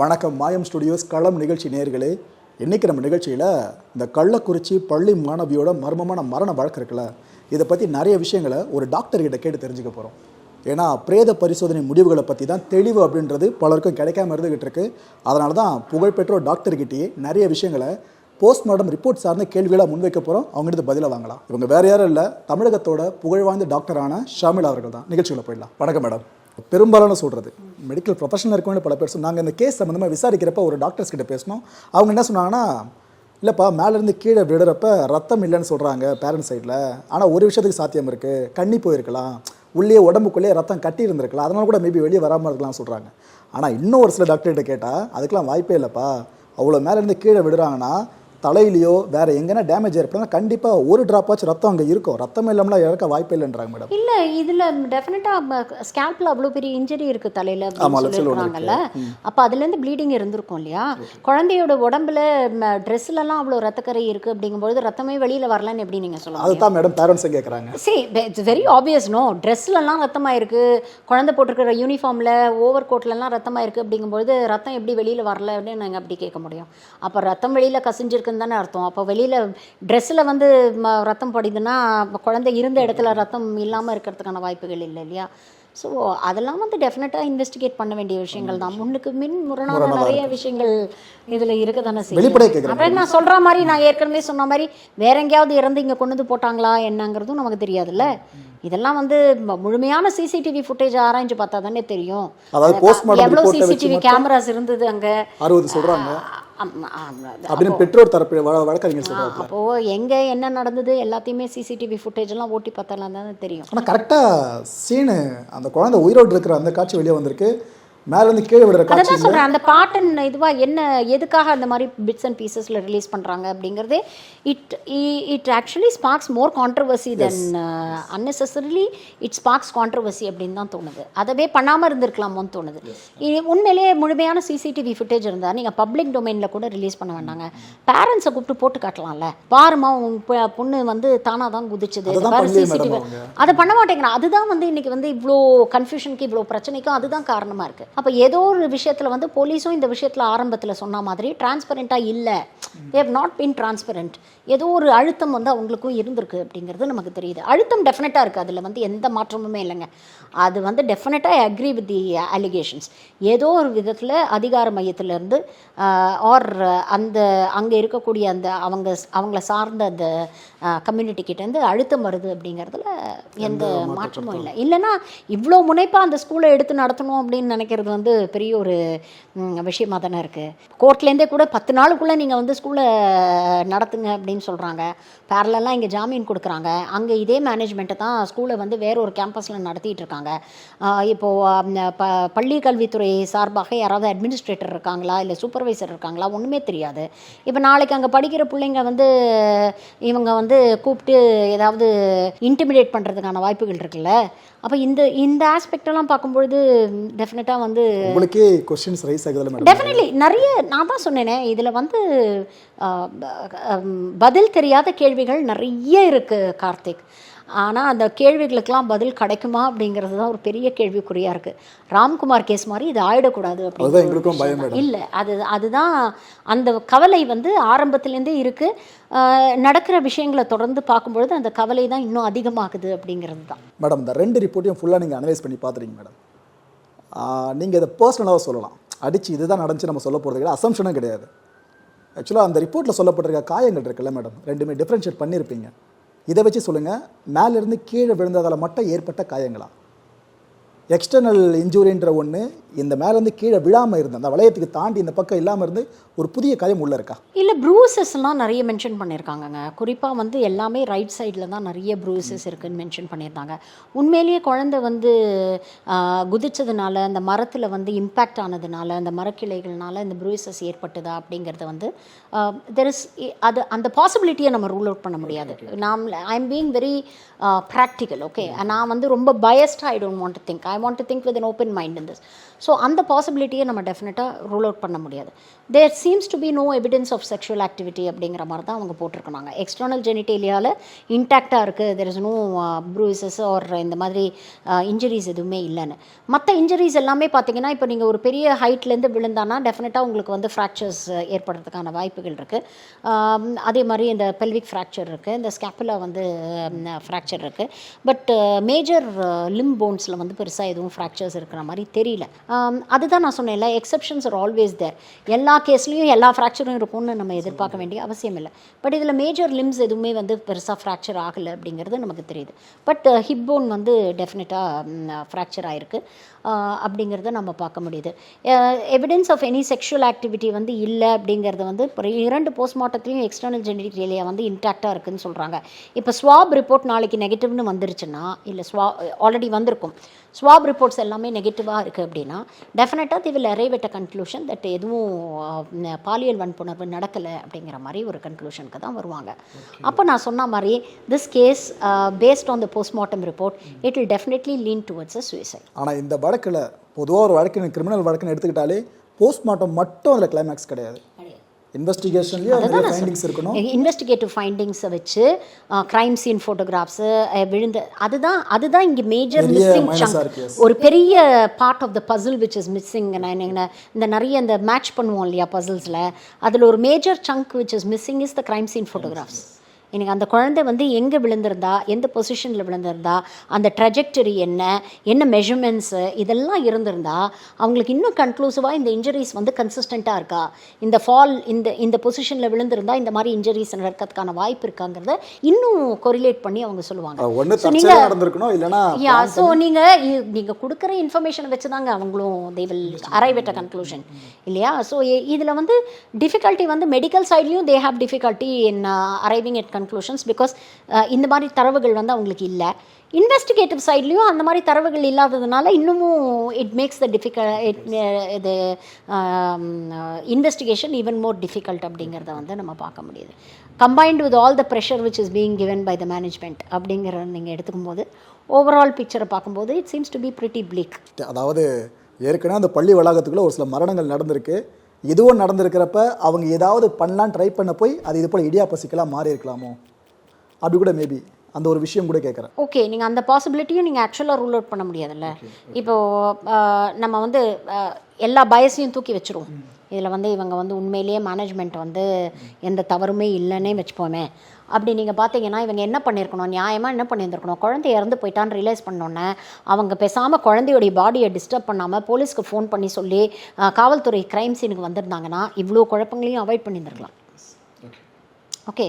வணக்கம் மாயம் ஸ்டுடியோஸ் களம் நிகழ்ச்சி நேர்களே. இன்றைக்கி நம்ம நிகழ்ச்சியில் இந்த கள்ளக்குறிச்சி பள்ளி மாணவியோட மர்மமான மரண வழக்கு இருக்குல்ல இதை பற்றி நிறைய விஷயங்களை ஒரு டாக்டர்கிட்ட கேட்டு தெரிஞ்சுக்க போகிறோம் ஏன்னா பிரேத பரிசோதனை முடிவுகளை பற்றி தான் தெளிவு அப்படின்றது பலருக்கும் கிடைக்காம இருந்துகிட்டு இருக்கு. அதனால தான் புகழ்பெற்ற டாக்டர்கிட்டயே நிறைய விஷயங்களை போஸ்ட்மார்ட்டம் ரிப்போர்ட் சார்ந்த கேள்விகளாக முன்வைக்க போகிறோம் அவங்ககிட்ட பதிலாக வாங்கலாம். இவங்க வேறு யாரும் இல்லை தமிழகத்தோட புகழ்வாய்ந்த டாக்டரான ஷாமில் அவர்கள் தான். நிகழ்ச்சிகளை போயிடலாம். வணக்கம் மேடம். பெரும்பாலான சொல்கிறது மெடிக்கல் ப்ரொஃபஷனில் இருக்கவங்க பல பேர் நாங்கள் இந்த கேஸ் சம்மந்தமாக விசாரிக்கிறப்ப ஒரு டாக்டர்ஸ் கிட்ட பேசினோம். அவங்க என்ன சொன்னாங்கன்னா இல்லைப்பா மேலேருந்து கீழே விடுறப்ப ரத்தம் இல்லைன்னு சொல்கிறாங்க பேரண்ட்ஸ் சைடில் ஆனால் ஒரு விஷயத்துக்கு சாத்தியம் இருக்குது கண்ணி போயிருக்கலாம். உள்ளே உடம்புக்குள்ளேயே ரத்தம் கட்டி இருந்திருக்கலாம். அதனால கூட மேபி வெளியே வராமல் இருக்கலாம் சொல்கிறாங்க ஆனால் இன்னும் ஒரு சில டாக்டர்கிட்ட கேட்டால் அதுக்கெலாம் வாய்ப்பே இல்லைப்பா. அவ்வளோ மேலேருந்து கீழே விடுறாங்கன்னா தலையிலையோ வேற எங்கன்னா டேமேஜ் ஏற்படுனா கண்டிப்பாக ஒரு ட்ராப் ஆச்சு ரத்தம் அங்கே இருக்கும். ரத்தம் இல்லாமலாம் இறக்க வாய்ப்பே இல்லைன்றாங்க மேடம் இல்ல இதுல டெஃபினட்டா ஸ்கேல்ப்ல அவ்வளவு பெரிய இன்ஜரி இருக்கு தலையில அப்ப அதுல இருந்து ப்ளீடிங் இருந்திருக்கும் இல்லையா? குழந்தையோட உடம்புல ட்ரெஸ்ல எல்லாம் அவ்வளவு ரத்தக்கரை இருக்கு அப்படிங்கும்போது ரத்தமே வெளியில வரலன்னு எப்படி நீங்க சொல்லுவாங்க அதுதான் மேடம் பேரண்ட்ஸும் கேட்குறாங்க சரி இட்ஸ் வெரி ஆப்வியஸ் நோ ட்ரெஸ்லலாம் ரத்தமாக இருக்குது குழந்தை போட்டிருக்கிற யூனிஃபார்மில் ஓவர் கோட்லலாம் ரத்தமாக இருக்குது அப்படிங்கும்போது ரத்தம் எப்படி வெளியில் வரல அப்படின்னு நாங்கள் அப்படி கேட்க முடியும். அப்போ ரத்தம் வெளியில் கசிஞ்சிருக்குன்னு தானே அர்த்தம். அப்போ வெளியில் ட்ரெஸ்ஸில் வந்து ரத்தம் படிதுன்னா குழந்தை இருந்த இடத்துல ரத்தம் இல்லாமல் இருக்கிறதுக்கான வாய்ப்புகள் இல்லை இல்லையா? ஸோ அதெல்லாம் வந்து டெஃபினட்டாக இன்வெஸ்டிகேட் பண்ண வேண்டிய விஷயங்கள் தான். முன்னுக்கு மின் முரணான நிறைய விஷயங்கள் இதில் இருக்க தானே கேக்குறேன். அப்புறம் நான் சொல்கிற மாதிரி நான் ஏற்கனவே சொன்ன மாதிரி வேற எங்கேயாவது இறந்து இங்கே கொண்டு வந்து போட்டாங்களா என்னங்கிறதும் நமக்கு தெரியாதுல்ல. இதெல்லாம் வந்து முழுமையான சிசிடிவி ஃபுட்டேஜ் ஆராய்ஞ்சு பார்த்தா தானே தெரியும். எவ்வளோ சிசிடிவி கேமராஸ் இருந்தது அங்கே? அறுபது சொல்கிறாங்க அப்படின்னு பெற்றோர் தரப்பு வழ- வழக்கறிஞர் சொல்கிறாங்க அப்போ எங்க என்ன நடந்தது எல்லாத்தையுமே சிசிடிவி ஃபுட்டேஜ் எல்லாம் ஓட்டி பார்த்தாலாம் தானே தெரியும். ஆனால் கரெக்டாக சீனு அந்த குழந்தை உயிரோடு இருக்கிற அந்த காட்சி வெளியே வந்திருக்கு. மேலேருந்து கீழே விடுற காட்சி சொல்றேன். அந்த பாட்டன் இதுவா என்ன எதுக்காக அந்த மாதிரி பிட்ஸ் அண்ட் பீசஸ்ல ரிலீஸ் பண்றாங்க அப்படிங்கிறது? It it actually sparks more controversy then unnecessarily it sparks controversy அப்படின்னு தான் தோணுது. அதவே பண்ணாம இருந்திருக்கலாமோன்னு தோணுது. உண்மையிலேயே முழுமையான சிசிடிவி ஃபுட்டேஜ் இருந்தா நீங்க பப்ளிக் டொமைன்ல கூட ரிலீஸ் பண்ண வேண்டாங்க. பேரண்ட்ஸை கூப்பிட்டு போட்டு காட்டலாம்ல. பாருமா உங்க பொ- பொண்ணு வந்து தானா தான் குதிச்சுது. சிசிடிவி. அதை பண்ண மாட்டேங்கிறான். அதுதான் வந்து இன்னைக்கு வந்து இவ்வளோ கன்ஃபியூஷனுக்கு இவ்வளோ பிரச்சனைக்கும் அதுதான் காரணமா இருக்கு. அப்போ ஏதோ ஒரு விஷயத்துல வந்து போலீஸும் இந்த விஷயத்துல ஆரம்பத்துல சொன்ன மாதிரி டிரான்ஸ்பரண்டா இல்ல. They've not been transparent. ஏதோ ஒரு அழுத்தம் வந்து அவங்களுக்கும் இருந்திருக்கு அப்படிங்கிறது நமக்கு தெரியுது. அழுத்தம் டெஃபினட்டாக இருக்குது அதில் வந்து எந்த மாற்றமுமே இல்லைங்க. அது வந்து டெஃபினட்டாக அக்ரி வித் தி அலிகேஷன்ஸ் ஏதோ ஒரு விதத்தில் அதிகார மையத்திலேருந்து ஆர் அந்த அங்கே இருக்கக்கூடிய அந்த அவங்க அவங்கள சார்ந்த அந்த கம்யூனிட்டி கிட்டேருந்து அழுத்தம் வருது அப்படிங்கிறதுல எந்த மாற்றமும் இல்லை. இல்லைன்னா இவ்வளோ முனைப்பாக அந்த ஸ்கூலை எடுத்து நடத்தணும் அப்படின்னு நினைக்கிறது வந்து பெரிய ஒரு ம், விஷயமா தானே இருக்குது கோர்ட்லேருந்தே கூட பத்து நாளுக்குள்ளே நீங்கள் வந்து ஸ்கூலை நடத்துங்க அப்படின்னு சொல்கிறாங்க பேரலெல்லாம் இங்கே ஜாமீன் கொடுக்குறாங்க. அங்கே இதே மேனேஜ்மெண்ட்டை தான் ஸ்கூலை வந்து வேற ஒரு கேம்பஸில் நடத்திட்டு இருக்காங்க. ஆஹ் இப்போ ஆம், ப பள்ளி கல்வித்துறை சார்பாக யாராவது அட்மினிஸ்ட்ரேட்டர் இருக்காங்களா? இல்லை சூப்பர்வைசர் இருக்காங்களா? ஒன்றுமே தெரியாது. இப்போ நாளைக்கு அங்கே படிக்கிற பிள்ளைங்க வந்து இவங்க வந்து கூப்பிட்டு ஏதாவது இன்டிமிடேட் பண்ணுறதுக்கான வாய்ப்புகள் இருக்குல்ல? அப்போ இந்த இந்த ஆஸ்பெக்ட் எல்லாம் பார்க்கும்பொழுது டெஃபினட்டாக வந்து உங்களுக்கே கொஸ்டின்ஸ் ரைஸ் ஆகுதுல்ல டெஃபினெட்லி நிறைய நான் தான் சொன்னேனே இதில் வந்து பதில் தெரியாத கேள்விகள் நிறைய இருக்குது கார்த்திக். ஆனால் அந்த கேள்விகளுக்கெல்லாம் பதில் கிடைக்குமா அப்படிங்கிறது தான் ஒரு பெரிய கேள்விக்குறியாக இருக்குது ராம்குமார் கேஸ் மாதிரி இது ஆயிடக்கூடாது அப்படின்னு இல்லை அது அதுதான் அந்த கவலை வந்து ஆரம்பத்துலேருந்தே இருக்குது நடக்கிற விஷயங்களை தொடர்ந்து பார்க்கும்பொழுது அந்த கவலை தான் இன்னும் அதிகமாகுது அப்படிங்கிறது தான். மேடம் இந்த ரெண்டு ரிப்போர்ட்டையும் ஃபுல்லாக நீங்கள் அனலைஸ் பண்ணி பார்த்துறீங்க மேடம். நீங்கள் இதை பர்சனலாக சொல்லலாம். அடிச்சு இதுதான் நடந்துச்சு நம்ம சொல்ல போகிறது கிடையாது அசம்ஷனும் கிடையாது. ஆக்சுவலாக அந்த ரிப்போர்ட்டில் சொல்லப்பட்டிருக்க காயங்கள் இருக்குல்ல மேடம் ரெண்டுமே டிஃப்ரென்ஷியேட் பண்ணியிருப்பீங்க. இதை வச்சு சொல்லுங்கள் மேலேருந்து கீழே விழுந்ததால் மட்டும் ஏற்பட்ட காயங்களா? எக்ஸ்டர்னல் இன்ஜூரின்ற ஒன்று இந்த மேலேருந்து கீழே விழாமல் இருந்து அந்த வளையத்துக்கு தாண்டி இந்த பக்கம் இல்லாமல் இருந்து ஒரு புதிய காயம் உள்ளே இருக்கா? இல்லை ப்ரூசஸ்லாம் நிறைய மென்ஷன் பண்ணியிருக்காங்கங்க குறிப்பாக வந்து எல்லாமே ரைட் சைடில் தான் நிறைய ப்ரூசஸ் இருக்குன்னு மென்ஷன் பண்ணியிருந்தாங்க உண்மையிலேயே குழந்தை வந்து குதிச்சதுனால அந்த மரத்தில் வந்து இம்பேக்ட் ஆனதுனால அந்த மரக்கிளைகள்னால இந்த ப்ரூசஸ் ஏற்பட்டதா அப்படிங்கிறத வந்து தெர் இஸ் அது அந்த பாசிபிலிட்டியை நம்ம ரூல் அவுட் பண்ண முடியாது. நாம் I am being very practical okay நான் வந்து ரொம்ப biased I don't want to think I want to think with an open mind in this. So அந்த பாசிபிலிட்டியை நம்ம டெஃபினட்டாக ரூல் அவுட் பண்ண முடியாது. There seems to be no evidence of sexual activity அப்படிங்கிற மாதிரி தான் அவங்க போட்டிருக்காங்க எக்ஸ்டர்னல் ஜெனிட்டேலியாவில் இன்டாக்டாக இருக்குது there is no bruises or இந்த மாதிரி uh, இன்ஜுரிஸ் எதுவுமே இல்லைன்னு. மற்ற இன்ஜுரிஸ் எல்லாமே பார்த்தீங்கன்னா இப்போ நீங்கள் ஒரு பெரிய ஹைட்லேருந்து விழுந்தானா டெஃபினட்டாக உங்களுக்கு வந்து ஃப்ராக்சர்ஸ் uh, ஏற்படுறதுக்கான வாய்ப்புகள் இருக்குது um, அதே மாதிரி இந்த பெல்விக் ஃப்ராக்சர் இருக்குது இந்த ஸ்கேப்புலா வந்து ஃப்ராக்சர் இருக்குது பட் மேஜர் லிம் போன்ஸில் வந்து பெருசாக எதுவும் ஃப்ராக்சர்ஸ் இருக்கிற மாதிரி தெரியல. அதுதான் நான் சொன்னேன்ல எக்ஸப்ஷன்ஸ் ஆர் ஆல்வேஸ் தேர் எல்லா கேஸ்லேயும் எல்லா ஃப்ராக்சரும் இருக்கும்னு நம்ம எதிர்பார்க்க வேண்டிய அவசியம் இல்லை. பட் இதில் மேஜர் லிம்ஸ் எதுவுமே வந்து பெருசாக ஃப்ராக்சர் ஆகலை அப்படிங்கிறது நமக்கு தெரியுது. பட் ஹிப் போன் வந்து டெஃபினட்டாக ஃப்ராக்சர் ஆகிருக்கு அப்படிங்கிறத நம்ம பார்க்க முடியுது. Evidence of any sexual activity வந்து இல்லை அப்படிங்கிறது வந்து இரண்டு போஸ்ட்மார்ட்டத்துலேயும் எக்ஸ்டர்னல் ஜெனிட்டேலியா வந்து இன்டாக்டாக இருக்குன்னு சொல்கிறாங்க இப்போ ஸ்வாப் ரிப்போர்ட் நாளைக்கு நெகட்டிவ்னு வந்துருச்சுன்னா இல்லை ஸ்வா ஆல்ரெடி வந்திருக்கும். ஸ்வாப் ரிப்போர்ட்ஸ் எல்லாமே நெகட்டிவாக இருக்குது அப்படின்னா டெஃபினட்டாக they will arrive at a conclusion that எதுவும் பாலியல் வன்புணர்வு நடக்கலை அப்படிங்கிற மாதிரி ஒரு கன்க்ளூஷனுக்கு தான் வருவாங்க. அப்போ நான் சொன்ன மாதிரி this case based on the postmortem report it will definitely lean towards a suicide. ஆனால் இந்த வழக்கில் பொதுவாக ஒரு வழக்கு கிரிமினல் வழக்குன்னு எடுத்துக்கிட்டாலே போஸ்ட்மார்ட்டம் மட்டும் அதில் கிளைமேக்ஸ் கிடையாது. ஃபைண்டிங்ஸ் இருக்கணும். இன்வெஸ்டிகேட்டிவ் ஃபைண்டிங்ஸை வச்சு க்ரைம் சீன் ஃபோட்டோகிராஃப்ஸு விழுந்த அதுதான் அதுதான் இங்கே மேஜர் மிஸ்ஸிங். ஒரு பெரிய part of the puzzle which is missing நான் இந்த நிறைய இந்த மேட்ச் பண்ணுவோம் இல்லையா பசில்ஸில் அதில் ஒரு major chunk which is missing is the crime scene photographs எனக்கு அந்த குழந்தை வந்து எங்கே விழுந்திருந்தா எந்த பொசிஷனில் விழுந்திருந்தா அந்த ட்ரெஜெக்டரி என்ன என்ன மெஷர்மெண்ட்ஸு இதெல்லாம் இருந்திருந்தா அவங்களுக்கு இன்னும் கன்க்ளூசிவாக இந்த இன்ஜுரிஸ் வந்து கன்சிஸ்டண்ட்டாக இருக்கா? இந்த ஃபால் இந்த இந்த பொசிஷனில் விழுந்திருந்தா இந்த மாதிரி இன்ஜுரிஸ் நடக்கிறதுக்கான வாய்ப்பு இருக்காங்கிறத இன்னும் கொரிலேட் பண்ணி அவங்க சொல்லுவாங்க. யா ஸோ நீங்கள் நீங்கள் கொடுக்குற இன்ஃபர்மேஷனை வச்சு தாங்க அவங்களும் they will arrive at a conclusion இல்லையா? ஸோ இதில் வந்து டிஃபிகல்ட்டி வந்து மெடிக்கல் சைட்லேயும் they have difficulty in arriving at conclusions because uh, இந்த மாதிரி தரவுகள் வந்து அவங்களுக்கு இல்லை. இன்வெஸ்டிகேட்டிவ் சைட்லேயும் அந்த மாதிரி தரவுகள் இல்லாததுனால இன்னமும் it makes the difficult it இது இன்வெஸ்டிகேஷன் ஈவன் மோர் டிஃபிகல்ட் அப்படிங்கிறத வந்து நம்ம பார்க்க முடியுது. Combined with all the pressure which is being given by the management அப்படிங்கிற நீங்கள் எடுத்துக்கும் போது ஓவரால் பிக்சரை பார்க்கும்போது it seems to be pretty bleak அதாவது ஏற்கனவே அந்த பள்ளி வளாகத்துக்குள்ளே ஒரு சில மரணங்கள் நடந்திருக்கு. எதுவோ நடந்திருக்கிறப்ப அவங்க ஏதாவது பண்ணலான்னு ட்ரை பண்ண போய் அது இது போல் இடியாப்ப சிக்கலாக மாறி இருக்கலாமோ அப்படி கூட மேபி அந்த ஒரு விஷயம் கூட கேட்குறேன் ஓகே நீங்கள் அந்த பாசிபிலிட்டியும் நீங்கள் ஆக்சுவலாக ரூல் அவுட் பண்ண முடியாதுல்ல? இப்போது நம்ம வந்து எல்லா பயசையும் தூக்கி வச்சிருவோம். இதில் வந்து இவங்க வந்து உண்மையிலேயே மேனேஜ்மெண்ட் வந்து எந்த தவறுமே இல்லைன்னே வச்சுப்போமே. அப்படி நீங்கள் பார்த்தீங்கன்னா இவங்க என்ன பண்ணியிருக்கணும் நியாயமாக என்ன பண்ணியிருந்திருக்கணும் குழந்தை இறந்து போயிட்டான்னு ரியலைஸ் பண்ணோன்னே அவங்க பேசாமல் குழந்தையோடைய பாடியை டிஸ்டர்ப் பண்ணாமல் போலீஸ்க்கு ஃபோன் பண்ணி சொல்லி காவல்துறை க்ரைம் சீனுக்கு வந்திருந்தாங்கன்னா இவ்வளோ குழப்பங்களையும் அவாய்ட் பண்ணியிருந்திருக்கலாம் ஓகே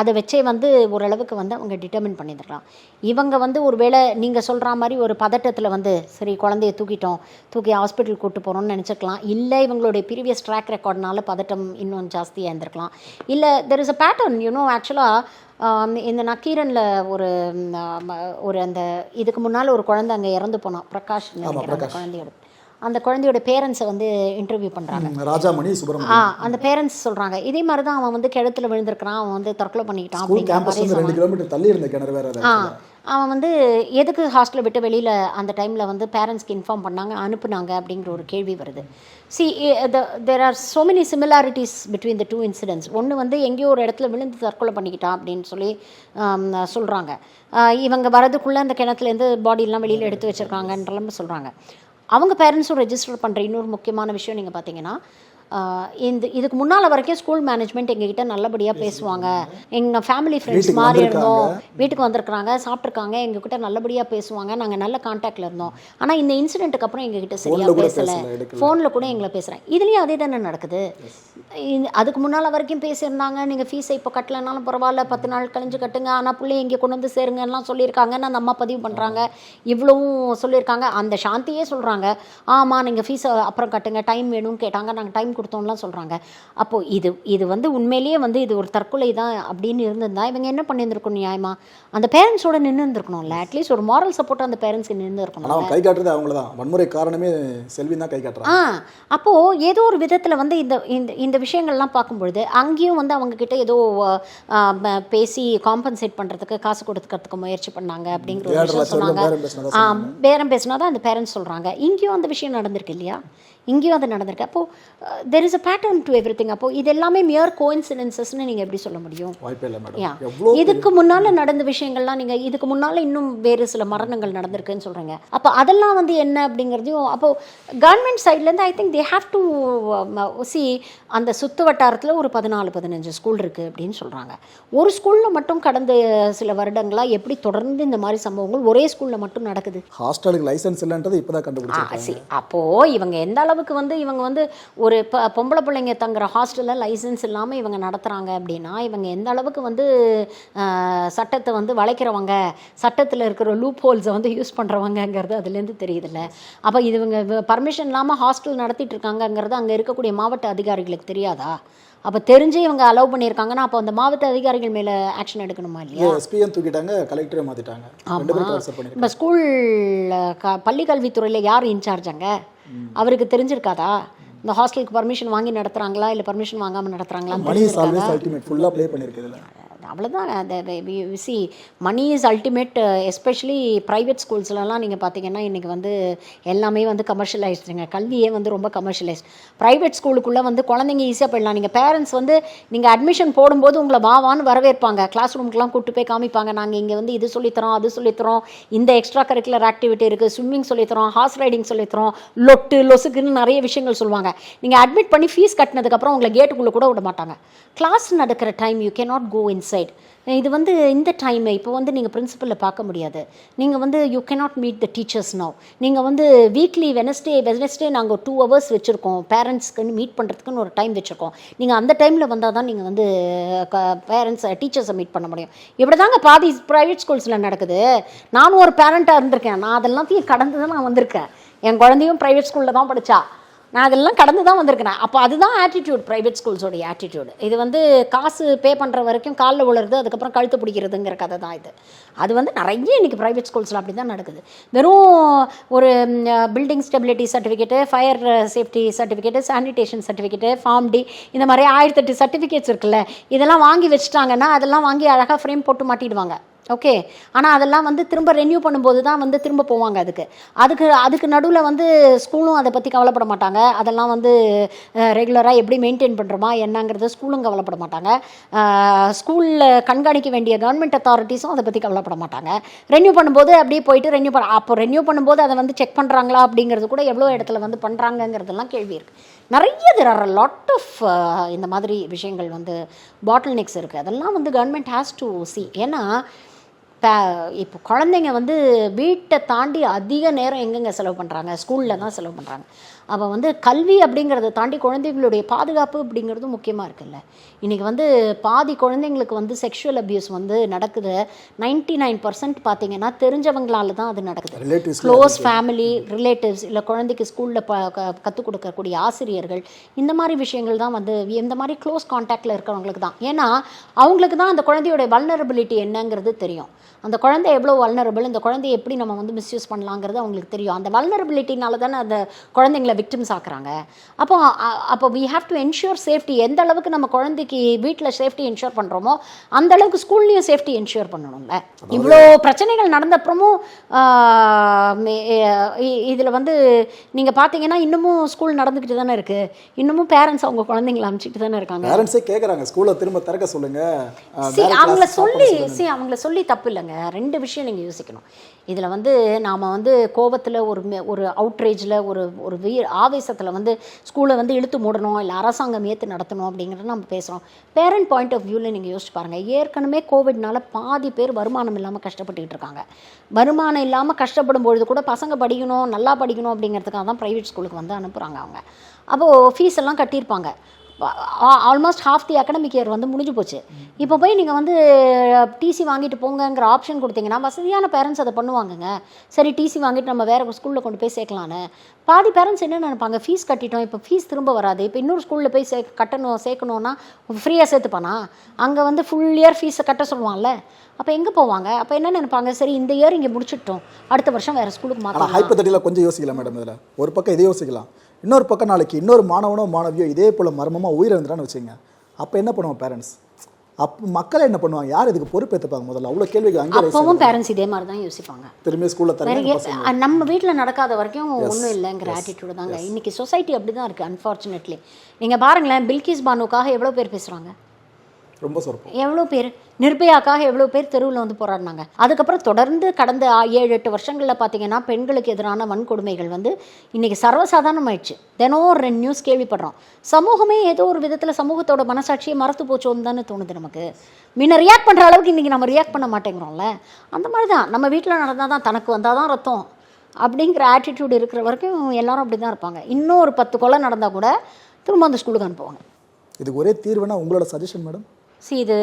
அதை வச்சே வந்து ஓரளவுக்கு வந்து அவங்க டிட்டர்மின் பண்ணியிருக்கலாம் இவங்க வந்து ஒருவேளை நீங்கள் சொல்கிற மாதிரி ஒரு பதட்டத்தில் வந்து சரி குழந்தைய தூக்கிட்டோம் தூக்கி ஹாஸ்பிட்டல் கூட்டு போகிறோம்னு நினச்சிக்கலாம். இல்லை இவங்களுடைய ப்ரீவியஸ் ட்ராக் ரெக்கார்ட்னால பதட்டம் இன்னும் ஜாஸ்தியாக இருந்திருக்கலாம் இல்லை there is a pattern you know ஆக்சுவலாக இந்த நக்கீரனில் ஒரு ஒரு அந்த இதுக்கு முன்னால் ஒரு குழந்தை அங்கே இறந்து போனான். பிரகாஷ். குழந்தையோட அந்த குழந்தையோட பேரண்ட்ஸை வந்து இன்டர்வியூ பண்ணுறாங்க ராஜாமணி ஆ அந்த பேரண்ட்ஸ் சொல்றாங்க. இதே மாதிரி தான் அவன் வந்து கிணத்துல விழுந்திருக்கிறான் அவன் வந்து தற்கொலை பண்ணிக்கிட்டான் ஆ அவன் வந்து எதுக்கு ஹாஸ்டலை விட்டு வெளியில் அந்த டைமில் வந்து பேரண்ட்ஸ்க்கு இன்ஃபார்ம் பண்ணாங்க அனுப்புனாங்க அப்படிங்கிற ஒரு கேள்வி வருது. See there are so many similarities between the two incidents. ஒன்று வந்து எங்கேயோ ஒரு இடத்துல விழுந்து தற்கொலை பண்ணிக்கிட்டான் அப்படின்னு சொல்லி சொல்கிறாங்க இவங்க வரதுக்குள்ளே அந்த கிணத்துலேருந்து பாடியெல்லாம் வெளியில் எடுத்து வச்சுருக்காங்கன்றலாம் சொல்கிறாங்க அவங்க பேரண்ட்ஸும் ரெஜிஸ்டர் பண்ணுற இன்னொரு முக்கியமான விஷயம் நீங்கள் பார்த்தீங்கன்னா இந்த இதுக்கு முன்னால் வரைக்கும் ஸ்கூல் மேனேஜ்மெண்ட் எங்ககிட்ட நல்லபடியாக பேசுவாங்க. எங்கள் ஃபேமிலி ஃப்ரெண்ட்ஸ் மாதிரி. இருந்தோம். வீட்டுக்கு வந்திருக்கிறாங்க சாப்பிட்ருக்காங்க எங்ககிட்ட நல்லபடியாக பேசுவாங்க. நாங்கள் நல்ல காண்டாக்டில் இருந்தோம். ஆனால் இந்த இன்சிடென்ட்டுக்கு அப்புறம் எங்ககிட்ட சரியாக பேசலை. ஃபோனில் கூட எங்களை பேசுகிறேன் இதுலேயும் அதே தானே நடக்குது. அதுக்கு முன்னால் வரைக்கும் பேசியிருந்தாங்க. நீங்கள் ஃபீஸை இப்போ கட்டலைனாலும் பரவாயில்ல. பத்து நாள் கழிஞ்சு கட்டுங்க. ஆனால் பிள்ளை இங்கே கொண்டு வந்து சேருங்கலாம் சொல்லியிருக்காங்கன்னு அந்த அம்மா பதிவு பண்ணுறாங்க இவ்வளவும் சொல்லியிருக்காங்க. அந்த சாந்தியே சொல்கிறாங்க ஆமாம் நீங்கள் ஃபீஸை அப்புறம் கட்டுங்க. டைம் வேணும்னு கேட்டாங்க. நாங்கள் டைம் கொடுத்தோம்லாம் சொல்கிறாங்க அப்போ இது இது வந்து உண்மையிலேயே வந்து இது ஒரு தற்கொலை தான் அப்படின்னு இருந்திருந்தா இவங்க என்ன பண்ணியிருந்திருக்கணும் நியாயமா? அந்த பேரண்ட்ஸோட நின்று இருந்திருக்கணும்ல. அட்லீஸ்ட் ஒரு மாரல் சப்போர்ட் அந்த பேரண்ட்ஸ்க்கு நின்று இருக்கணும். கை காட்டுறது அவங்கள தான். வன்முறை காரணமே செல்வி தான் கை காட்டுறான். ஆ அப்போது ஏதோ ஒரு விதத்தில் வந்து இந்த இந்த இந்த விஷயங்கள்லாம் பார்க்கும்பொழுது அங்கேயும் வந்து அவங்க கிட்ட ஏதோ பேசி காம்பன்சேட் பண்ணுறதுக்கு காசு கொடுத்துக்கிறதுக்கு முயற்சி பண்ணாங்க அப்படிங்கிற ஒரு விஷயம் சொன்னாங்க. பேரம் பேசினா தான் அந்த பேரண்ட்ஸ் சொல்கிறாங்க இங்கேயும் அந்த விஷயம் நடந்திருக்கு இல்லையா? இங்கேயும் அது நடந்திருக்கு. அப்போது there is a pattern to everything அப்போது இது எல்லாமே மியர் கோயின்சிடென்சஸ்னு நீங்கள் எப்படி சொல்ல முடியும்? வாய்ப்பே இல்லை யா மேடம் எவ்வளோ இதுக்கு முன்னால நடந்த விஷயங்கள்லாம் நீங்க இதுக்கு முன்னால இன்னும் வேறு சில மரணங்கள் நடந்திருக்குன்னு சொல்றீங்க. அப்போ அதெல்லாம் வந்து என்ன அப்படிங்கிறதையும் அப்போ கவர்மெண்ட் சைட்லேருந்து I think they have to see அந்த சுத்து வட்டாரத்தில் ஒரு பதினாலு பதினஞ்சு ஸ்கூல் இருக்குது அப்படின்னு சொல்கிறாங்க ஒரு ஸ்கூலில் மட்டும் கடந்த சில வருடங்களாக எப்படி தொடர்ந்து இந்த மாதிரி சம்பவங்கள் ஒரே ஸ்கூலில் மட்டும் நடக்குது? ஹாஸ்டலுக்கு லைசன்ஸ் இல்லைன்றது இப்போ தான் சரி அப்போது இவங்க எந்த அளவுக்கு வந்து இவங்க வந்து ஒரு இப்போ பொம்பளை பிள்ளைங்க தங்குற ஹாஸ்டலில் லைசன்ஸ் இல்லாமல் இவங்க நடத்துகிறாங்க அப்படின்னா இவங்க எந்த அளவுக்கு வந்து சட்டத்தை வந்து வளைக்கிறவங்க சட்டத்தில் இருக்கிற லூப் ஹோல்ஸை வந்து யூஸ் பண்ணுறவங்கங்கிறது அதுலேருந்து தெரியுதுல்ல. அப்போ இது இவங்க பர்மிஷன் இல்லாமல் ஹாஸ்டல் நடத்திட்டு இருக்காங்கங்கிறது அங்கே இருக்கக்கூடிய மாவட்ட அதிகாரிகளுக்கு தெரியாதா? அப்போ தெரிஞ்சு இவங்க அலோவ் பண்ணியிருக்காங்கன்னா அப்போ அந்த மாவட்ட அதிகாரிகள் மேலே ஆக்ஷன் எடுக்கணுமா இல்லையா? எஸ்பிஎம் தூக்கிட்டாங்க கலெக்டரே மாற்றிட்டாங்க இப்போ ஸ்கூல் க பள்ளி கல்வித்துறையில் யார் இன்சார்ஜ் அங்க? அவருக்கு தெரிஞ்சிருக்காதா? இந்த ஹாஸ்டலுக்கு பர்மிஷன் வாங்கி நடத்துறாங்களா? இல்லை பர்மிஷன் வாங்காமல் நடத்துறாங்களான்னு மணி இஸ் ஆல்வேஸ் அல்டிமேட் ஃபுல்லாக ப்ளே பண்ணியிருக்கு இதில் அவ்வளோதான் அந்த see money is ultimate especially private ஸ்கூல்ஸ்லலாம் நீங்கள் பார்த்தீங்கன்னா இன்றைக்கி வந்து எல்லாமே வந்து கமர்ஷியலைஸ்டுங்க கல்வியே வந்து ரொம்ப கமர்ஷியலைஸ்ட் ப்ரைவேட் ஸ்கூலுக்குள்ளே வந்து குழந்தைங்க ஈஸியாக போயிடலாம். நீங்கள் பேரண்ட்ஸ் வந்து நீங்கள் அட்மிஷன் போடும்போது உங்களை வாவான்னு வரவேற்பாங்க. கிளாஸ் ரூம்க்குலாம் கூட்டு போய் காமிப்பாங்க. நாங்கள் இங்கே வந்து இது சொல்லித்தரோம் அது சொல்லித்தரோம். இந்த எக்ஸ்ட்ரா கரிக்குலர் ஆக்டிவிட்டி இருக்குது ஸ்விம்மிங் சொல்லித்தரோம் ஹார்ஸ் ரைடிங் சொல்லித்தரோம். லொட்டு லொசுக்குன்னு நிறைய விஷயங்கள் சொல்லுவாங்க. நீங்கள் அட்மிட் பண்ணி ஃபீஸ் கட்டினதுக்கப்புறம் உங்களை கேட்டுக்குள்ளே கூட விட மாட்டாங்க. கிளாஸ் நடக்கிற time you can not go inside side இது வந்து இந்த டைம் இப்போ வந்து நீங்கள் பிரின்சிபலில் பார்க்க முடியாது. நீங்கள் வந்து you cannot meet the teachers no நீங்கள் வந்து வீக்லி வெனஸ்டே வெனஸ்டே நாங்கள் டூ ஹவர்ஸ் வச்சுருக்கோம். பேரண்ட்ஸ்க்குன்னு மீட் பண்ணுறதுக்குன்னு ஒரு டைம் வச்சுருக்கோம். நீங்கள் அந்த டைமில் வந்தால் தான் நீங்கள் வந்து பேரண்ட்ஸை டீச்சர்ஸை மீட் பண்ண முடியும். இப்படி தாங்க பாதி ப்ரைவேட் ஸ்கூல்ஸில் நடக்குது. நானும் ஒரு பேரண்ட்டாக இருந்திருக்கேன். நான் அதெல்லாத்தையும் கடந்து தான் நான் வந்திருக்கேன். என் குழந்தையும் ப்ரைவேட் ஸ்கூலில் தான் படித்தா நான் அதெல்லாம் கடந்து தான் வந்திருக்கிறேன் அப்போ அதுதான் ஆட்டிடியூட் ப்ரைவேட் ஸ்கூல்ஸோடைய ஆட்டிடியூட் இது வந்து காசு பே பண்ணுற வரைக்கும் காலில் விழுறது அதுக்கப்புறம் கழுத்து பிடிக்கிறதுங்கிற கதை தான் இது. அது வந்து நிறைய இன்றைக்கி ப்ரைவேட் ஸ்கூல்ஸில் அப்படி தான் நடக்குது. வெறும் ஒரு building stability certificate fire safety certificate sanitation certificate form D இந்த மாதிரி ஆயிரத்தெட்டு சர்டிஃபிகேட்ஸ் இருக்குல்ல இதெல்லாம் வாங்கி வச்சுட்டாங்கன்னா அதெல்லாம் வாங்கி அழகாக ஃப்ரேம் போட்டு மாட்டிடுவாங்க. ஓகே ஆனால் அதெல்லாம் வந்து திரும்ப ரெனியூ பண்ணும்போது தான் வந்து திரும்ப போவாங்க அதுக்கு. அதுக்கு அதுக்கு நடுவில் வந்து ஸ்கூலும் அதை பற்றி கவலைப்பட மாட்டாங்க. அதெல்லாம் வந்து ரெகுலராக எப்படி மெயின்டைன் பண்ணுறோமா என்னங்கிறது ஸ்கூலும் கவலைப்பட மாட்டாங்க. ஸ்கூலில் கண்காணிக்க வேண்டிய கவர்மெண்ட் அத்தாரிட்டிஸும் அதை பற்றி கவலைப்பட மாட்டாங்க. ரெனியூ பண்ணும்போது அப்படியே போயிட்டு ரெனியூ பண்ண அப்போ ரெனியூ பண்ணும்போது அதை வந்து செக் பண்ணுறாங்களா அப்படிங்கிறது கூட எவ்வளோ இடத்துல வந்து பண்ணுறாங்கங்கிறதெல்லாம் கேள்வி இருக்குது நிறைய தெர் ஆர் லாட் ஆஃப் இந்த மாதிரி விஷயங்கள் வந்து பாட்டில் நெக்ஸ் இருக்குது அதெல்லாம் வந்து கவர்மெண்ட் ஹேஸ் டு சி ஏன்னா இப்போ குழந்தைங்க வந்து வீட்டை தாண்டி அதிக நேரம் எங்கெங்க செலவு பண்ணுறாங்க ஸ்கூலில் தான் செலவு பண்ணுறாங்க அப்போ வந்து கல்வி அப்படிங்கிறத தாண்டி குழந்தைங்களுடைய பாதுகாப்பு அப்படிங்கிறதும் முக்கியமாக இருக்குல்ல. இன்றைக்கி வந்து பாதி குழந்தைங்களுக்கு வந்து செக்ஷுவல் அபியூஸ் வந்து நடக்குது. நைன்டி நைன் பர்சன்ட் பார்த்தீங்கன்னா தெரிஞ்சவங்களால தான் அது நடக்குது. க்ளோஸ் ஃபேமிலி ரிலேட்டிவ்ஸ் இல்லை குழந்தைக்கு ஸ்கூலில் ப கற்றுக் கொடுக்கக்கூடிய ஆசிரியர்கள் இந்த மாதிரி விஷயங்கள் தான் வந்து இந்த மாதிரி க்ளோஸ் காண்டாக்டில் இருக்கிறவங்களுக்கு தான். ஏன்னா அவங்களுக்கு தான் அந்த குழந்தையோட வல்னரபிலிட்டி என்னங்கிறது தெரியும். அந்த குழந்தை எவ்வளோ வல்னரபிள் இந்த குழந்தைய எப்படி நம்ம வந்து மிஸ்யூஸ் பண்ணலாங்கிறது அவங்களுக்கு தெரியும். அந்த வல்னரபிலிட்டினால தானே அந்த குழந்தைங்கள விக்டிம்ஸ் ஆக்குறாங்க. அப்போ அப்போ we have to ensure safety எந்த அளவுக்கு நம்ம குழந்ைக்கு வீட்டில் சேஃப்டி என்ஷூர் பண்ணுறோமோ அந்த அளவுக்கு ஸ்கூல்லையும் சேஃப்டி என்ஷூர் பண்ணணும்ல இவ்வளோ பிரச்சனைகள் நடந்தப்புறமும் இதில் வந்து நீங்கள் பார்த்தீங்கன்னா இன்னமும் ஸ்கூல் நடந்துக்கிட்டு தானே இருக்குது இன்னமும் பேரண்ட்ஸ் அவங்க குழந்தைங்கள அனுப்பிச்சிட்டு தானே இருக்காங்க. பேரண்ட்ஸே கேட்குறாங்க ஸ்கூலை திரும்ப திறக்க சொல்லுங்க. அஹ், சி வேற அவங்கள சொல்லி பண்ண சொல்லுங்க. சி அவங்கள சொல்லி தப்பு இல்லைங்க. ரெண்டு விஷயம் நீங்கள் யோசிக்கணும். இதில் வந்து நாம் வந்து கோபத்தில் ஒரு ஒரு அவுட்ரேஜில் ஒரு ஒரு வீ ஆவேசத்தில் வந்து ஸ்கூலை வந்து இழுத்து மூடணும் இல்லை அரசாங்கம் ஏற்று நடத்தணும் அப்படிங்கிறத நம்ம பேசுகிறோம் பேரண்ட் பாயிண்ட் ஆஃப் வியூவில் நீங்கள் யோசிச்சு பாருங்கள் ஏற்கனவே கோவிட்னால பாதி பேர் வருமானம் இல்லாமல் கஷ்டப்பட்டுக்கிட்டு இருக்காங்க. வருமானம் இல்லாமல் கஷ்டப்படும் பொழுது கூட பசங்க படிக்கணும் நல்லா படிக்கணும் அப்படிங்கிறதுக்காக தான் ப்ரைவேட் ஸ்கூலுக்கு வந்து அனுப்புகிறாங்க அவங்க. அப்போது ஃபீஸ் எல்லாம் கட்டியிருப்பாங்க. Almost half the academic year வந்து முடிஞ்சு போச்சு. இப்போ போய் நீங்கள் வந்து டிசி வாங்கிட்டு போங்கங்கிற ஆப்ஷன் கொடுத்தீங்கன்னா வசதியான பேரண்ட்ஸ் அதை பண்ணுவாங்கங்க. சரி டிசி வாங்கிட்டு நம்ம வேறு ஸ்கூலில் கொண்டு போய் சேர்க்கலான்னு. பாதி பேரண்ட்ஸ் என்ன நினைப்பாங்க? ஃபீஸ் கட்டிட்டோம் இப்போ ஃபீஸ் திரும்ப வராது. இப்போ இன்னொரு ஸ்கூலில் போய் சே கட்டணும் சேர்க்கணுன்னா ஃப்ரீயாக சேர்த்துப்பானா? அங்கே வந்து ஃபுல் இயர் ஃபீஸை கட்ட சொல்லுவான்ல. அப்போ எங்கே போவாங்க? அப்போ என்ன நினைப்பாங்க? சரி இந்த இயர் இங்கே முடிச்சிட்டோம். அடுத்த வருஷம் வேறு ஸ்கூலுக்கு மாற்றலாம் ஹைப்பத்தட்டியில் கொஞ்சம் யோசிக்கலாம் மேடம் இதில். ஒரு பக்கம் இதை யோசிக்கலாம். இன்னொரு பக்கம் நாளைக்கு இன்னொரு மாணவனோ மாணவியோ இதே போல் மர்மமாக உயிரிழந்துறான்னு வச்சுங்க அப்போ என்ன பண்ணுவோம் பேரண்ட்ஸ் அப்போ மக்கள் என்ன பண்ணுவாங்க? யார் இதுக்கு பொறுப்பேற்றுப்பாங்க முதல்ல? அவ்வளோ கேள்விகள் அங்கே அப்பவும் பேரண்ட்ஸ் இதே மாதிரி தான் யோசிப்பாங்க. திரும்பி ஸ்கூலில் அஹ் நம்ம வீட்டில் நடக்காத வரைக்கும் ஒன்றும் இல்லைங்கிற ஆட்டிடியூடு தாங்க. இன்னைக்கு சொசைட்டி அப்படி தான் இருக்குது அன்ஃபார்ச்சுனேட்லி நீங்கள் பாருங்களேன் பில்கிஸ் பானுக்காக எவ்வளோ பேர் பேசுகிறாங்க ரொம்ப சொற்பம். எவ்வளோ பேர்? நிர்பயாக்காக எவ்வளோ பேர் தெருவில் வந்து போராடினாங்க. அதுக்கப்புறம் தொடர்ந்து கடந்த ஏழு எட்டு வருஷங்களில் பார்த்தீங்கன்னா பெண்களுக்கு எதிரான வன்கொடுமைகள் வந்து இன்னைக்கு சர்வசாதாரணமாயிடுச்சு. தினம் ஒரு ரெண்டு நியூஸ் கேள்விப்படுறோம். சமூகமே ஏதோ ஒரு விதத்தில் சமூகத்தோட மனசாட்சியை மறத்து போச்சோன்னு தானே தோணுது நமக்கு. முன்ன ரியாக்ட் பண்ணுற அளவுக்கு இன்றைக்கி நம்ம ரியாக்ட் பண்ண மாட்டேங்கிறோம்ல. அந்த மாதிரி தான். நம்ம வீட்டில் நடந்தால் தான் தனக்கு வந்தால் தான் ரத்தம். அப்படிங்கிற ஆட்டிடியூட் இருக்கிற வரைக்கும் எல்லாரும் அப்படி தான் இருப்பாங்க. இன்னும் ஒரு பத்து கொலை நடந்தால் கூட திரும்ப அந்த ஸ்கூலுக்கு அனுப்புவாங்க. இதுக்கு ஒரே தீர்வுனா உங்களோட சஜஷன் மேடம் ஸோ இது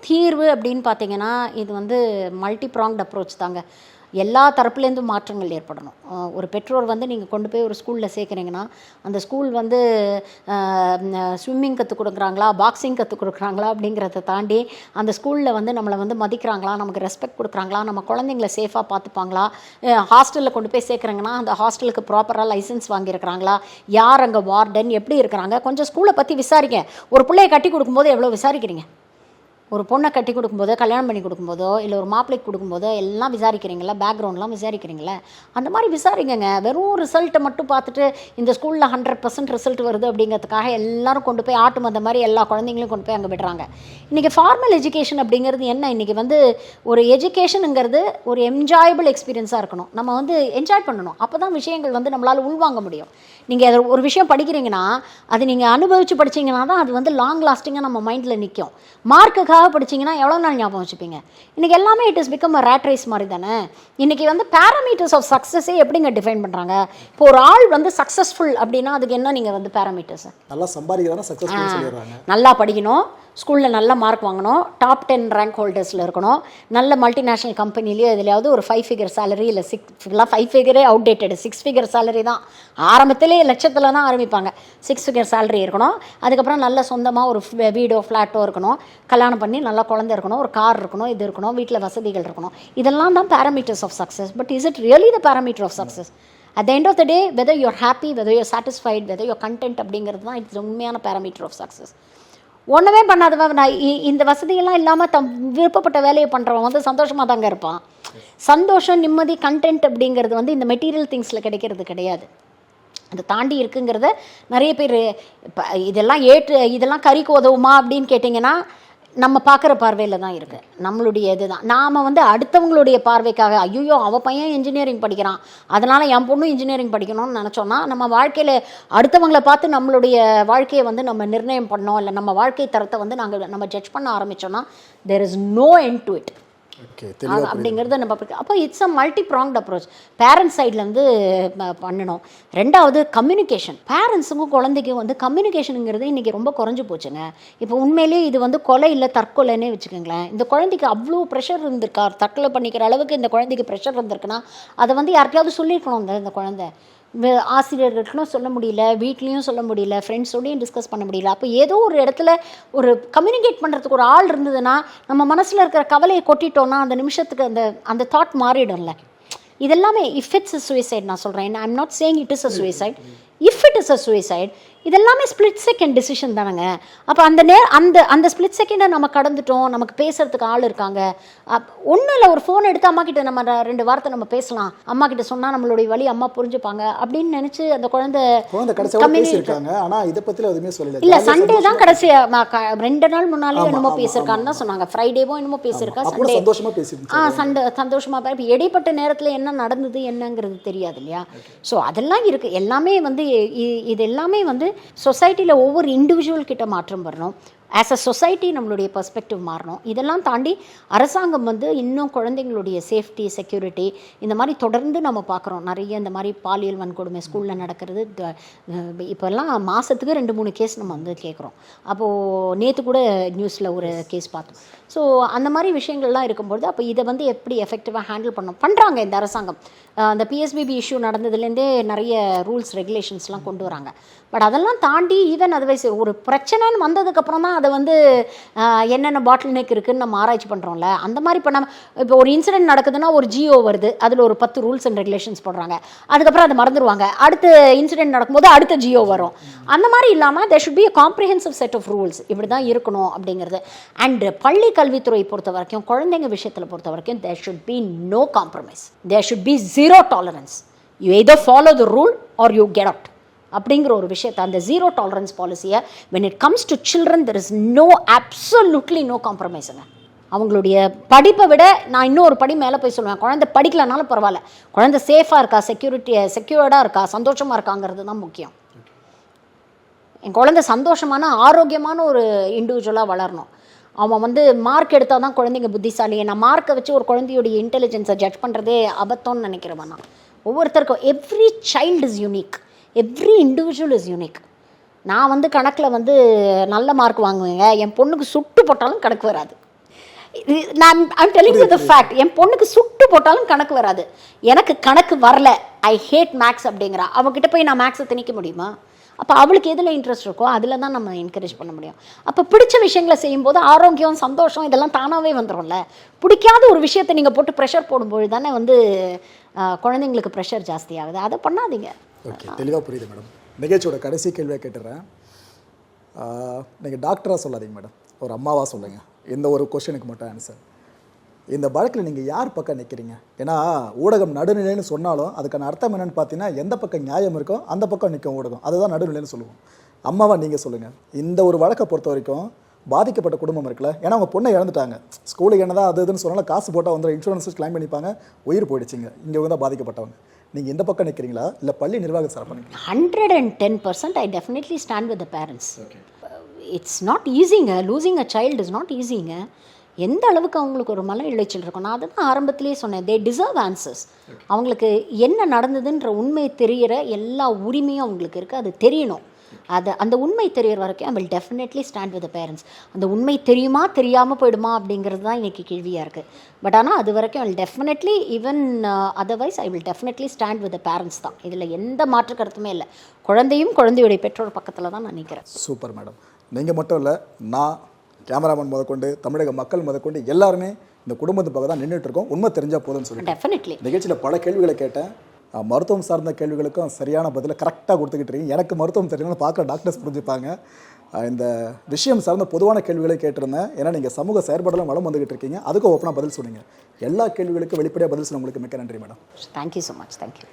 தீர்வு அப்படின்னு பார்த்தீங்கன்னா இது வந்து மல்டி ப்ராங்ட் அப்ரோச் தாங்க. எல்லா தரப்புலேருந்தும் மாற்றங்கள் ஏற்படணும். ஒரு பெற்றோர் வந்து நீங்கள் கொண்டு போய் ஒரு ஸ்கூலில் சேர்க்குறீங்கன்னா அந்த ஸ்கூல் வந்து ஸ்விம்மிங் கற்றுக் கொடுக்குறாங்களா பாக்ஸிங் கற்றுக் கொடுக்குறாங்களா அப்படிங்கிறத தாண்டி அந்த ஸ்கூலில் வந்து நம்மளை வந்து மதிக்கிறாங்களா நமக்கு ரெஸ்பெக்ட் கொடுக்குறாங்களா நம்ம குழந்தைங்கள சேஃபாக பார்த்துப்பாங்களா ஹாஸ்டலில் கொண்டு போய் சேர்க்குறாங்கன்னா அந்த ஹாஸ்டலுக்கு ப்ராப்பராக லைசன்ஸ் வாங்கியிருக்கிறாங்களா யார் அங்கே வார்டன் எப்படி இருக்கிறாங்க கொஞ்சம் ஸ்கூலை பற்றி விசாரிங்க. ஒரு பிள்ளைய கட்டி கொடுக்கும்போது எவ்வளோ விசாரிக்கிறீங்க? ஒரு பொண்ணை கட்டி கொடுக்கும்போதோ கல்யாணம் பண்ணி கொடுக்கும்போதோ இல்லை ஒரு மாப்பிள்ளைக்கு கொடுக்கும்போதோ எல்லாம் விசாரிக்கிறீங்களா பேக்ரவுண்ட்லாம் விசாரிக்கிறீங்களா அந்த மாதிரி விசாரிங்கங்க. வெறும் ரிசல்ட்டை மட்டும் பார்த்துட்டு இந்த ஸ்கூலில் ஹண்ட்ரட் பர்சன்ட் ரிசல்ட் வருது அப்படிங்கிறதுக்காக எல்லாரும் கொண்டு போய் ஆட்டு மந்த மாதிரி எல்லா குழந்தைங்களையும் கொண்டு போய் அங்கே விடுறாங்க. இன்றைக்கி ஃபார்மல் எஜுகேஷன் அப்படிங்கிறது என்ன? இன்றைக்கி வந்து ஒரு எஜுகேஷனுங்கிறது ஒரு என்ஜாயபிள் எக்ஸ்பீரியன்ஸாக இருக்கணும். நம்ம வந்து என்ஜாய் பண்ணணும். அப்போ தான் விஷயங்கள் வந்து நம்மளால் உள்வாங்க முடியும். நீங்கள் ஒரு விஷயம் படிக்கிறீங்கன்னா அது நீங்கள் அனுபவித்து படிச்சீங்கன்னா தான் அது வந்து லாங் லாஸ்டிங்காக நம்ம மைண்டில் நிற்கும் மார்க்குக்காக படிச்சீங்கன்னா எவ்வளோ நாள் ஞாபகம் வச்சுப்பீங்க? இன்றைக்கி எல்லாமே it is become a rat race மாதிரி தானே? இன்றைக்கி வந்து பேராமீட்டர்ஸ் ஆஃப் சக்ஸஸே எப்படிங்க டிஃபைன் பண்ணுறாங்க இப்போ ஒரு ஆள் வந்து சக்ஸஸ்ஃபுல் அப்படின்னா அதுக்கு என்ன நீங்கள் வந்து பேராமீட்டர்ஸ் நல்லா சம்பாதிக்கிறாங்க நல்லா படிக்கணும். ஸ்கூலில் நல்ல மார்க் வாங்கணும். டாப் டென் ரேங்க் ஹோல்டர்ஸில் இருக்கணும். நல்ல மல்டிநேஷ்னல் கம்பெனிலேயோ எதுலையாவது ஒரு ஃபைவ் ஃபிகர் சேலரி இல்லை சிக்ஸ் எல்லாம் ஃபைவ் ஃபிகரே அவுடேட்டட் சிக்ஸ் ஃபிகர் சேலரி தான். ஆரம்பத்திலே லட்சத்தில் தான் ஆரம்பிப்பாங்க. சிக்ஸ் ஃபிகர் சேலரி இருக்கணும். அதுக்கப்புறம் நல்ல சொந்தமாக ஒரு வீடோ ஃப்ளாட்டோ இருக்கணும். கல்யாணம் பண்ணி நல்லா குழந்தை இருக்கணும். ஒரு கார் இருக்கணும். இது இருக்கணும். வீட்டில் வசதிகள் இருக்கணும். இதெல்லாம் தான் parameters of success but is it really the parameter of success at the end of the day whether you're happy whether you're satisfied whether you're content அப்படிங்கிறது தான் இட்ஸ் உண்மையான பேராமீட்டர் ஆஃப் சக்ஸஸ் ஒன்றுமே பண்ணாதவன் நான் இந்த வசதியெல்லாம் இல்லாமல் தம் விருப்பப்பட்ட வேலையை பண்ணுறவன் வந்து சந்தோஷமாக தாங்க இருப்பான். சந்தோஷம் நிம்மதி கண்டென்ட் அப்படிங்கிறது வந்து இந்த மெட்டீரியல் திங்ஸில் கிடைக்கிறது கிடையாது. அதை தாண்டி இருக்குங்கிறத நிறைய பேர் இப்போ இதெல்லாம் ஏற்று இதெல்லாம் கறிக்கு உதவுமா அப்படின்னு கேட்டிங்கன்னா நம்ம பார்க்குற பார்வையில் தான் இருக்குது நம்மளுடைய இதுதான். நாம் வந்து அடுத்தவங்களுடைய பார்வைக்காக ஐயோ அவள் பையன் இன்ஜினியரிங் படிக்கிறான். அதனால் என் பொண்ணும் இன்ஜினியரிங் படிக்கணும்னு நினச்சோன்னா நம்ம வாழ்க்கையில் அடுத்தவங்களை பார்த்து நம்மளுடைய வாழ்க்கையை வந்து நம்ம நிர்ணயம் பண்ணோம் இல்லை நம்ம வாழ்க்கை தரத்தை வந்து நாங்கள் நம்ம ஜட்ஜ் பண்ண ஆரம்பித்தோன்னா there is no end to it அப்படிங்கிறத நம்ம அப்போ it's a multi pronged approach parents சைட்லேருந்து பண்ணணும். ரெண்டாவது கம்யூனிகேஷன் பேரண்ட்ஸுக்கும் குழந்தைக்கும் வந்து கம்யூனிகேஷனுங்கிறது இன்றைக்கி ரொம்ப குறைஞ்சு போச்சுங்க. இப்போ உண்மையிலேயே இது வந்து கொலை இல்லை தற்கொலைன்னே வச்சுக்கோங்களேன். இந்த குழந்தைக்கு அவ்வளோ ப்ரெஷர் இருந்திருக்கா? தற்கொலை பண்ணிக்கிற அளவுக்கு இந்த குழந்தைக்கு ப்ரெஷர் இருந்திருக்குன்னா அதை வந்து யார்கிட்டயாவது சொல்லியிருக்கணும் இந்த குழந்தை. வே- ஆசிரியர்களுக்கும் சொல்ல முடியல வீட்லேயும் சொல்ல முடியல ஃப்ரெண்ட்ஸோடையும் டிஸ்கஸ் பண்ண முடியல. அப்போ ஏதோ ஒரு இடத்துல ஒரு கம்யூனிகேட் பண்ணுறதுக்கு ஒரு ஆள் இருந்ததுன்னா நம்ம மனசில் இருக்கிற கவலையை கொட்டிட்டோம்னா அந்த நிமிஷத்துக்கு அந்த அந்த தாட் மாறிடும்ல. இதெல்லாமே இஃப் இட்ஸ் அ சூசைட் நான் சொல்கிறேன் I'm not saying it is a suicide if it is a suicide இதெல்லாமே ஸ்பிளிட் செகண்ட் டிசிஷன் தானேங்க. அப்போ அந்த நே அந்த அந்த ஸ்பிளிட் செகண்டை நம்ம கடந்துட்டோம் நமக்கு பேசுறதுக்கு ஆள் இருக்காங்க. ஒன்றும் இல்லை ஒரு ஃபோன் எடுத்து அம்மா கிட்ட நம்ம ரெண்டு வார்த்தை நம்ம பேசலாம். அம்மா கிட்ட சொன்னால் நம்மளுடைய வழி அம்மா புரிஞ்சுப்பாங்க அப்படின்னு நினச்சி அந்த குழந்தை பேசியிருக்காங்க. ஆனால் இதை பற்றில எதுவுமே சொல்லல. இல்ல சண்டே தான் கடைசி ரெண்டு நாள் முன்னாலே என்னமோ பேசியிருக்கான்னு தான் சொன்னாங்க. ஃப்ரைடேவோ என்னமோ பேசியிருக்கா அப்போ கூட சண்டே சந்தோஷமா பேசியிருந்துச்சு. ஆ சண்டை சந்தோஷமா இப்போ இடைப்பட்ட நேரத்தில் என்ன நடந்தது என்னங்கிறது தெரியாது இல்லையா? ஸோ அதெல்லாம் இருக்குது எல்லாமே வந்து இது எல்லாமே வந்து சொசைட்டியில் ஒவ்வொரு இண்டிவிஜுவல் கிட்ட மாற்றம் வரணும். ஆஸ் அ சொசைட்டி நம்மளுடைய பெர்ஸ்பெக்டிவ் மாறணும். இதெல்லாம் தாண்டி அரசாங்கம் வந்து இன்னும் குழந்தைங்களுடைய சேஃப்டி செக்யூரிட்டி இந்த மாதிரி தொடர்ந்து நம்ம பார்க்குறோம். நிறைய இந்த மாதிரி பாலியல் வன்கொடுமை ஸ்கூலில் நடக்கிறது. இப்போல்லாம் மாதத்துக்கு ரெண்டு மூணு கேஸ் நம்ம வந்து கேட்குறோம். அப்போது நேற்று கூட நியூஸில் ஒரு கேஸ் பார்த்தோம். ஸோ அந்த மாதிரி விஷயங்கள்லாம் இருக்கும்பொழுது அப்போ இதை வந்து எப்படி எஃபெக்டிவாக ஹேண்டில் பண்ணணும்? பண்ணுறாங்க இந்த அரசாங்கம். அந்த பிஎஸ்பிபி இஷ்யூ நடந்ததுலேருந்தே நிறைய ரூல்ஸ் ரெகுலேஷன்ஸ்லாம் கொண்டு வராங்க. பட் அதெல்லாம் தாண்டி ஈவன் அதுவைஸ் ஒரு பிரச்சனைன்னு வந்ததுக்கப்புறம் தான் அதை வந்து என்னென்ன பாட்டில் நெக் இருக்குதுன்னு நம்ம ஆராய்ச்சி பண்ணுறோம்ல அந்த மாதிரி இப்போ நம்ம இப்போ ஒரு இன்சிடென்ட் நடக்குதுன்னா ஒரு ஜியோ வருது அதில் ஒரு பத்து ரூல்ஸ் அண்ட் ரெகுலேஷன்ஸ் போடுறாங்க. அதுக்கப்புறம் அதை மறந்துடுவாங்க அடுத்த இன்சிடென்ட் நடக்கும்போது அடுத்த ஜியோ வரும். அந்த மாதிரி இல்லாமல் there should be a comprehensive set of rules இப்படி தான் இருக்கணும் அப்படிங்கிறது. அண்டு பள்ளி கல்வித்துறை பொறுத்த வரைக்கும் குழந்தைங்க விஷயத்தில் பொறுத்த வரைக்கும் there should be no compromise there should be zero tolerance you எதோ follow the rule or you get out அப்படிங்கிற ஒரு விஷயத்தை அந்த ஜீரோ டாலரன்ஸ் பாலிசியை when it comes to children there is no absolutely no காம்ப்ரமைஸுங்க அவங்களுடைய படிப்பை விட நான் இன்னும் ஒரு படி மேலே போய் சொல்லுவேன். குழந்தை படிக்கலனாலும் பரவாயில்ல. குழந்தை சேஃபாக இருக்கா? செக்யூரிட்டி செக்யூர்டாக இருக்கா? சந்தோஷமாக இருக்காங்கிறது தான் முக்கியம். என் குழந்தை சந்தோஷமான ஆரோக்கியமான ஒரு இண்டிவிஜுவலாக வளரணும். அவன் வந்து மார்க் எடுத்தால் தான் குழந்தைங்க புத்திசாலி. நான் மார்க்கை வச்சு ஒரு குழந்தையுடைய இன்டெலிஜென்ஸை ஜட்ஜ் பண்ணுறதே அபத்தம்னு நினைக்கிறவன் நான். ஒவ்வொருத்தருக்கும் every child is unique every individual is unique நான் வந்து கணக்கில் வந்து நல்ல மார்க் வாங்குவேங்க. என் பொண்ணுக்கு சுட்டு போட்டாலும் கணக்கு வராது. நான் ஐம் டெலிங் த ஃபேக்ட் என் பொண்ணுக்கு சுட்டு போட்டாலும் கணக்கு வராது. எனக்கு கணக்கு வரல. ஐ ஹேட் மேக்ஸ் அப்படிங்கிறா. அவகிட்ட போய் நான் மேக்ஸை திணிக்க முடியுமா? அப்போ அவளுக்கு எதில் இன்ட்ரெஸ்ட் இருக்கோ அதில் தான் நம்ம என்கரேஜ் பண்ண முடியும். அப்போ பிடிச்ச விஷயங்களை செய்யும்போது ஆரோக்கியம் சந்தோஷம் இதெல்லாம் தானாகவே வந்துடும்ல பிடிக்காத ஒரு விஷயத்தை நீங்கள் போட்டு ப்ரெஷர் போடும்போது தானே வந்து குழந்தைங்களுக்கு ப்ரெஷர் ஜாஸ்தி ஆகுது அதை பண்ணாதீங்க. ஓகே தெளிவாக புரியுது மேடம். நிகழ்ச்சியோட கடைசி கேள்வியாக கேட்டுறேன். நீங்கள் டாக்டராக சொல்லாதீங்க மேடம். ஒரு அம்மாவாக சொல்லுங்கள் இந்த ஒரு கொஷனுக்கு மட்டும் ஆன்சர் இந்த வழக்கில் நீங்கள் யார் பக்கம் நிற்கிறீங்க ஏன்னா ஊடகம் நடுநிலைன்னு சொன்னாலும் அதுக்கான அர்த்தம் என்னென்னு பார்த்தீங்கன்னா எந்த பக்கம் நியாயம் இருக்கோ அந்த பக்கம் நிற்கும் ஊடகம். அதுதான் நடுநிலைன்னு சொல்லுவோம். அம்மாவா நீங்கள் சொல்லுங்கள் இந்த ஒரு வழக்கை பொறுத்த வரைக்கும் பாதிக்கப்பட்ட குடும்பம் இருக்குல்ல. ஏன்னா அவங்க பொண்ணை இழந்துட்டாங்க. ஸ்கூலுக்கு என்னதான் அது இதுன்னு சொன்னாலும் காசு போட்டால் வந்து இன்சூரன்ஸ் கிளைம் பண்ணிப்பாங்க. உயிர் போயிடுச்சுங்க. இங்கே தான் பாதிக்கப்பட்டவங்க. நீங்கள் இந்த பக்கம் நிற்கிறீங்களா இல்லை பள்ளி நிர்வாகம் சார் பண்ணுங்க hundred and ten percent I definitely stand with the parents it's not ஈஸிங்க losing a child is not ஈஸிங்க எந்த அளவுக்கு அவங்களுக்கு ஒரு மன இழைச்சல் இருக்கும் நான் அதுதான் ஆரம்பத்திலேயே சொன்னேன். தே டிசர்வ் ஆன்சர்ஸ் அவங்களுக்கு என்ன நடந்ததுன்ற உண்மை தெரிகிற எல்லா உரிமையும் அவங்களுக்கு இருக்குது அது தெரியணும். அது அந்த உண்மை தெரியற வரைக்கும் I will definitely stand with parents அந்த உண்மை தெரியுமா தெரியாமல் போயிடுமா அப்படிங்கிறது தான் இன்றைக்கி கேள்வியாக இருக்குது பட் ஆனால் அது வரைக்கும் I will definitely even otherwise I will definitely stand with parents தான். இதில் எந்த மாற்று கருத்துமே இல்லை. குழந்தையும் குழந்தையுடைய பெற்றோர் பக்கத்தில் தான் நான் நிற்கிறேன் சூப்பர் மேடம். நீங்கள் மட்டும் இல்லை நான் கேமராமேன் முதற்கொண்டு தமிழக மக்கள் முதற்கொண்டு எல்லாருமே இந்த குடும்பத்து பக்கம் தான் நின்றுட்டு இருக்கோம். உண்மை தெரிஞ்சால் போதும்னு சொல்லி டெஃபினெட்லி நிகழ்ச்சியில் பல கேள்விகளை கேட்டேன். மருத்துவம் சார்ந்த கேள்விகளுக்கும் சரியான பதிலை கரெக்டாக கொடுத்துக்கிட்டு இருக்கீங்க. எனக்கு மருத்துவம் தெரியலன்னு பார்க்குற டாக்டர்ஸ் புரிஞ்சுப்பாங்க. இந்த விஷயம் சார்ந்த பொதுவான கேள்விகளை கேட்டிருந்தேன். ஏன்னா நீங்கள் சமூக செயற்பாடெல்லாம் வளம் வந்துகிட்டு இருக்கீங்க. அதுக்கும் ஓப்பனாக பதில் சொன்னீங்க. எல்லா கேள்விகளுக்கும் வெளிப்படையாக பதில் சொன்ன உங்களுக்கு மிக்க நன்றி madam thank you so much thank you